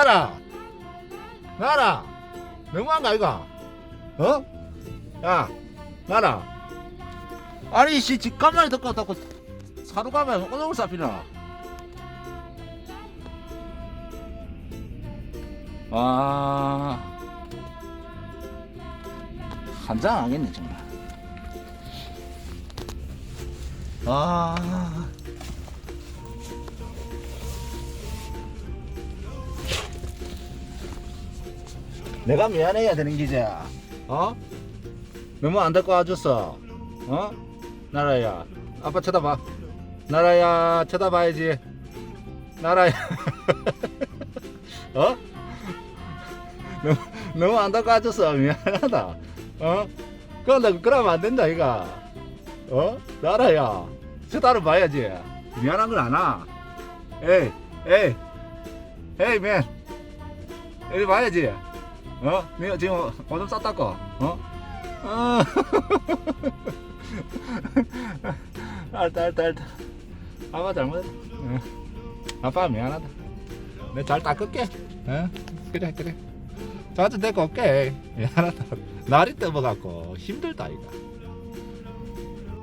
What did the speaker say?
나라. 나라. 너무한 거 아이가? 어? 야 나라. 아니 씨 집값만이 듣고 듣고 사러 가면 오늘 사피나. 와 한장 하겠네 정말. 아 내가 미안해야 되는 기제 어? 너무 안 데리고 와줬어. 어? 나라야. 아빠 쳐다봐. 나라야 쳐다봐야지. 나라야. 어? 너무, 너무 안 데리고 와줬어. 미안하다. 어? 그런데 그러면 안 된다 이가 어? 나라야. 쳐다를 봐야지. 미안한 건 아나 에이 에이. 에이 맨. 이리 봐야지 어? 내가 지금 오줌 쌌다고 어? 어. 알다 알다 알다 아빠 잘못 어. 아빠 미안하다 내가 잘 닦을게 어? 그래 그래 자주 데리고 올게 미안하다 날이 떠버갖고 힘들다 이거